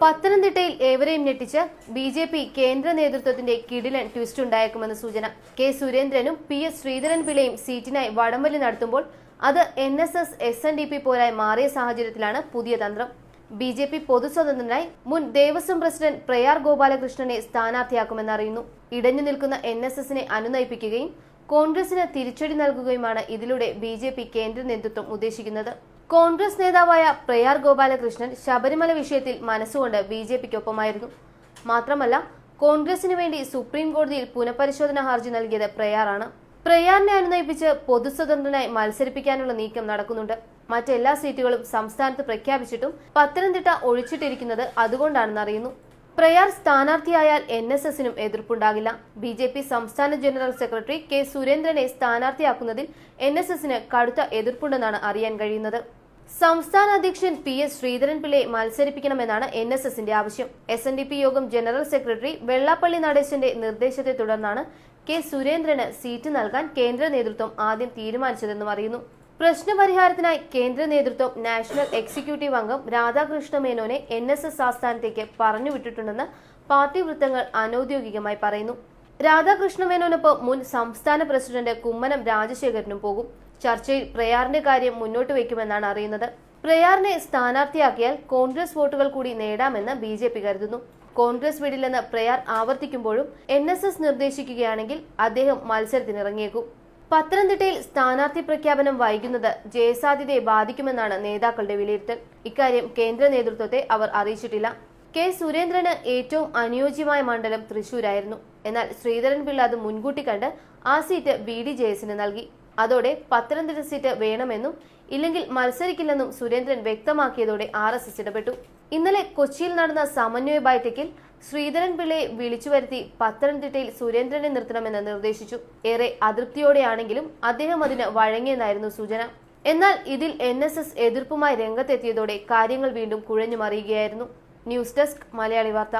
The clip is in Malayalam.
പത്തനംതിട്ടയിൽ ഏവരെയും ഞെട്ടിച്ച് ബി ജെ പി കേന്ദ്ര നേതൃത്വത്തിന്റെ കിടിലൻ ട്വിസ്റ്റ് ഉണ്ടായേക്കുമെന്ന് സൂചന. കെ സുരേന്ദ്രനും പി എസ് ശ്രീധരൻ പിള്ളയും സീറ്റിനായി വടംവലി നടത്തുമ്പോൾ അത് N S S S N D P പോരായി മാറിയ സാഹചര്യത്തിലാണ് പുതിയ തന്ത്രം. ബി ജെ പി പൊതുസ്വതന്ത്രനായി മുൻ ദേവസ്വം പ്രസിഡന്റ് പ്രയാർ ഗോപാലകൃഷ്ണനെ സ്ഥാനാർത്ഥിയാക്കുമെന്നറിയുന്നു ഇടഞ്ഞു നിൽക്കുന്ന എൻ എസ് എസിനെ അനുനയിപ്പിക്കുകയും കോൺഗ്രസിന് തിരിച്ചടി നൽകുകയുമാണ് ഇതിലൂടെ ബി ജെ പി കേന്ദ്ര നേതൃത്വം ഉദ്ദേശിക്കുന്നത്. കോൺഗ്രസ് നേതാവായ പ്രയാർ ഗോപാലകൃഷ്ണൻ ശബരിമല വിഷയത്തിൽ മനസ്സുകൊണ്ട് ബി ജെ പിക്കൊപ്പമായിരുന്നു. മാത്രമല്ല കോൺഗ്രസിന് വേണ്ടി സുപ്രീം കോടതിയിൽ പുനഃപരിശോധനാ ഹർജി നൽകിയത് പ്രയാറാണ്. പ്രയാറിനെ അനുനയിപ്പിച്ച് പൊതുസ്വതന്ത്രനായി മത്സരിപ്പിക്കാനുള്ള നീക്കം നടക്കുന്നുണ്ട്. മറ്റെല്ലാ സീറ്റുകളും സംസ്ഥാനത്ത് പ്രഖ്യാപിച്ചിട്ടും പത്തനംതിട്ട ഒഴിച്ചിട്ടിരിക്കുന്നത് അതുകൊണ്ടാണെന്ന് അറിയുന്നു പ്രയാർ സ്ഥാനാർത്ഥിയായാൽ എൻ എസ് എസിനും എതിർപ്പുണ്ടാകില്ല. ബി ജെ പി സംസ്ഥാന ജനറൽ സെക്രട്ടറി കെ സുരേന്ദ്രനെ സ്ഥാനാർത്ഥിയാക്കുന്നതിൽ എൻ എസ് എസിന് കടുത്ത എതിർപ്പുണ്ടെന്നാണ് അറിയാൻ കഴിയുന്നത്. സംസ്ഥാന അധ്യക്ഷൻ പി എസ് ശ്രീധരൻപിള്ളയെ മത്സരിപ്പിക്കണമെന്നാണ് എൻ എസ് എസിന്റെ ആവശ്യം. എസ് എൻ ഡി പി യോഗം ജനറൽ സെക്രട്ടറി വെള്ളാപ്പള്ളി നടേശന്റെ നിർദ്ദേശത്തെ തുടർന്നാണ് കെ സുരേന്ദ്രന് സീറ്റ് നൽകാൻ കേന്ദ്ര നേതൃത്വം ആദ്യം തീരുമാനിച്ചതെന്നും അറിയുന്നു. പ്രശ്നപരിഹാരത്തിനായി കേന്ദ്ര നേതൃത്വം നാഷണൽ എക്സിക്യൂട്ടീവ് അംഗം രാധാകൃഷ്ണ മേനോനെ എൻ എസ് എസ് ആസ്ഥാനത്തേക്ക് പറഞ്ഞുവിട്ടിട്ടുണ്ടെന്ന് പാർട്ടി വൃത്തങ്ങൾ അനൌദ്യോഗികമായി പറയുന്നു. രാധാകൃഷ്ണ മേനോനൊപ്പം മുൻ സംസ്ഥാന പ്രസിഡന്റ് കുമ്മനം രാജശേഖരനും പോകും. ചർച്ചയിൽ പ്രയാറിന്റെ കാര്യം മുന്നോട്ട് വയ്ക്കുമെന്നാണ് അറിയുന്നത്. പ്രയാറിനെ സ്ഥാനാർത്ഥിയാക്കിയാൽ കോൺഗ്രസ് വോട്ടുകൾ കൂടി നേടാമെന്ന് ബി ജെ പി കരുതുന്നു. കോൺഗ്രസ് വിടില്ലെന്ന് പ്രയാർ ആവർത്തിക്കുമ്പോഴും എൻ എസ് എസ് നിർദ്ദേശിക്കുകയാണെങ്കിൽ അദ്ദേഹം മത്സരത്തിനിറങ്ങിയേക്കും. പത്തനംതിട്ടയിൽ സ്ഥാനാർത്ഥി പ്രഖ്യാപനം വൈകുന്നത് ജയസാധ്യതയെ ബാധിക്കുമെന്നാണ് നേതാക്കളുടെ വിലയിരുത്തൽ. ഇക്കാര്യം കേന്ദ്ര നേതൃത്വത്തെ അവർ അറിയിച്ചിട്ടില്ല. കെ സുരേന്ദ്രന് ഏറ്റവും അനുയോജ്യമായ മണ്ഡലം തൃശൂരായിരുന്നു. എന്നാൽ ശ്രീധരൻ പിള്ള അത് മുൻകൂട്ടി കണ്ട് ആ സീറ്റ് ബി ഡി ജെ എസിന് നൽകി. അതോടെ പത്തനംതിട്ട സീറ്റ് വേണമെന്നും ഇല്ലെങ്കിൽ മത്സരിക്കില്ലെന്നും സുരേന്ദ്രൻ വ്യക്തമാക്കിയതോടെ ആർ എസ് എസ് ഇടപെട്ടു. ഇന്നലെ കൊച്ചിയിൽ നടന്ന സമന്വയ ബൈഠക്കിൽ ശ്രീധരൻ പിള്ളയെ വിളിച്ചു വരുത്തി പത്തനംതിട്ടയിൽ സുരേന്ദ്രനെ നിർത്തണമെന്ന് നിർദ്ദേശിച്ചു. ഏറെ അതൃപ്തിയോടെയാണെങ്കിലും അദ്ദേഹം അതിന് വഴങ്ങിയെന്നായിരുന്നു സൂചന. എന്നാൽ ഇതിൽ എൻ എസ് എസ് എതിർപ്പുമായി രംഗത്തെത്തിയതോടെ കാര്യങ്ങൾ വീണ്ടും കുഴഞ്ഞു മറിയുകയായിരുന്നു ന്യൂസ് ഡെസ്ക് മലയാളി വാർത്ത.